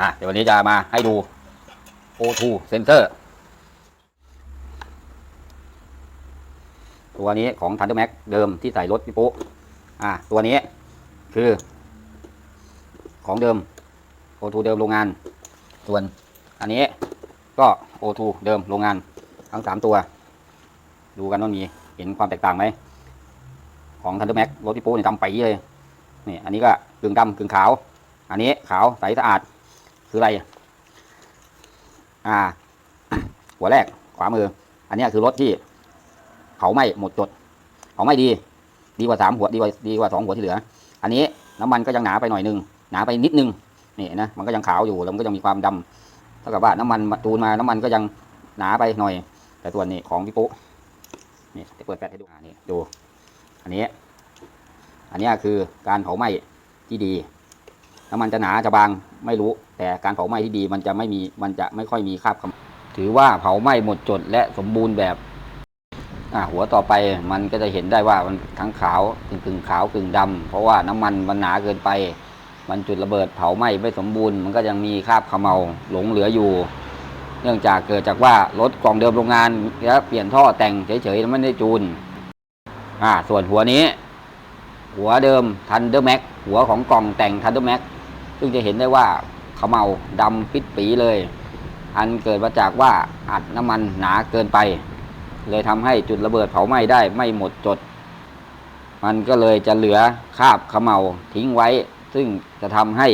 อะเดี๋ยววันนี้จะมาให้ดู O2 sensor ตัวนี้ของ Thunder Max เดิมที่ใส่รถพี่ปุ๊อะตัวนี้คือ ของเดิม O2 เดิมโรงงาน ส่วนอันนี้ก็ O2 เดิมโรงงานทั้งสามตัว ดูกันว่ามีเห็นความแตกต่างไหม ของ Thunder Max รถพี่ปุ๊นี่ดำไปเลยนี่อันนี้ก็กึ่งดำกึ่งขาว อันนี้ขาวใสสะอาด คืออะไร อ่า หัวแรกขวามือ อันนี้คือรถที่เผาไหม้หมดจดเผาไหม้ดี ดีกว่าสามหัวดีกว่าดีกว่าสองหัวที่เหลือ อันนี้น้ำมันก็ยังหนาไปหน่อยนึงหนาไปนิดนึงนี่นะมันก็ยังขาวอยู่แล้วมันก็ยังมีความดำเท่ากับว่าน้ำมันมาตูนมาน้ำมันก็ยังหนาไปหน่อย แต่ตัวนี้ของพี่ปุ๊นี่จะเปิดแฟลชให้ดูอ่านี่ดู อันนี้ อันนี้คือการเผาไหม้ที่ดี น้ำมันจะหนาจะบางไม่รู้ แต่การเผาไหม้ที่ดีมันจะไม่มีมันจะไม่ค่อยมีคราบขมถือว่าเผาไหม้หมดจดและสมบูรณ์แบบอ่าหัวต่อไปมันก็จะเห็นได้ว่ามันทั้งขาวกึ่งกึ่งขาวกึ่งดำเพราะว่าน้ำมันมันหนาเกินไป มันจุดระเบิดเผาไหม้ไม่สมบูรณ์ มันก็ยังมีคราบขมเมาหลงเหลืออยู่ เนื่องจากเกิดจากว่ารถกล่องเดิมโรงงานแล้วเปลี่ยนท่อแต่งเฉยๆไม่ได้จูนอ่าส่วนหัวนี้ หัวเดิม Thunder Max หัวของกล่องแต่ง Thunder Max ซึ่งจะเห็นได้ว่าเขมเมาดำปิดปีเลย อันเกิดมาจากว่าอัดน้ำมันหนาเกินไป เลยทำให้จุดระเบิดเผาไหม้ได้ไม่หมดจด มันก็เลยจะเหลือคราบขมเมาทิ้งไว้ ซึ่งจะทำให้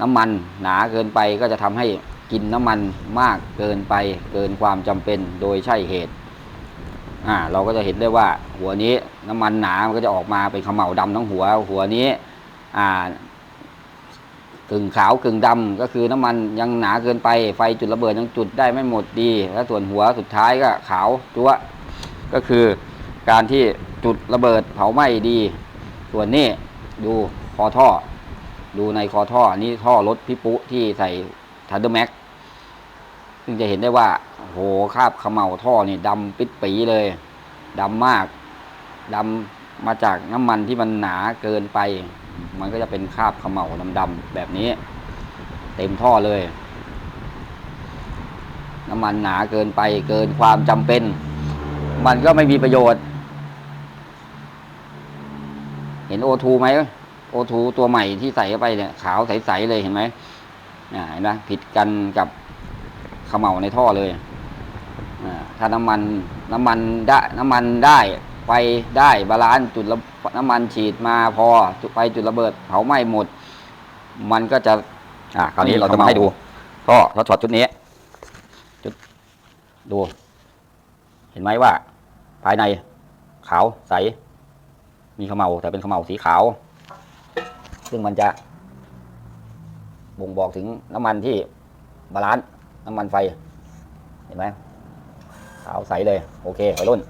น้ำมันหนาเกินไปก็จะทำให้กินน้ำมันมากเกินไปเกินความจำเป็นโดยใช่เหตุอ่าเราก็จะเห็นได้ว่าหัวนี้น้ำมันหนามันก็จะออกมาเป็นขมเมาดำทั้งหัว หัวนี้อ่า กึ่งขาวกึ่งดำก็คือน้ำมันยังหนาเกินไปไฟจุดระเบิดยังจุดได้ไม่หมดดี แล้วส่วนหัวสุดท้ายก็ขาวจั๊วก็คือการที่จุดระเบิดเผาไหม้ดี ส่วนนี้ดูคอท่อ ดูในคอท่อนี้ท่อรถพิปุที่ใส่ทันเดอร์แม็กซึ่งจะเห็นได้ว่าโหคราบขมเมาท่อนี่ดำปิดปีเลยดำมากดำมาจากน้ำมันที่มันหนาเกินไป มันก็จะเป็นคราบขมเมาดำๆแบบนี้ เต็มท่อเลย น้ำมันหนาเกินไปเกินความจำเป็น มันก็ไม่มีประโยชน์ เห็นโอทูไหมโอทูตัวใหม่ที่ใส่เข้าไปเนี่ยขาวใสๆเลยเห็นไหมอ่าเห็นไหมผิดกันกับขมเมาในท่อเลยอ่าถ้าน้ำมันน้ำมันได้น้ำมันได้ ไฟได้บาลานซ์จุดระน้ำมันฉีดมาพอจุดไฟจุดระเบิดเผาไหม้หมด มันก็จะอ่าคราวนี้เราจะมาให้ดูท่อท่อช็อตชุดนี้จุดดู เห็นไหมว่า ภายในขาวใส มีเขมเมาแต่เป็นเขมเมาสีขาว ซึ่งมันจะ บ่งบอกถึงน้ำมันที่บาลานซ์น้ำมันไฟ เห็นไหมขาวใสเลย โอเคไปรุ่น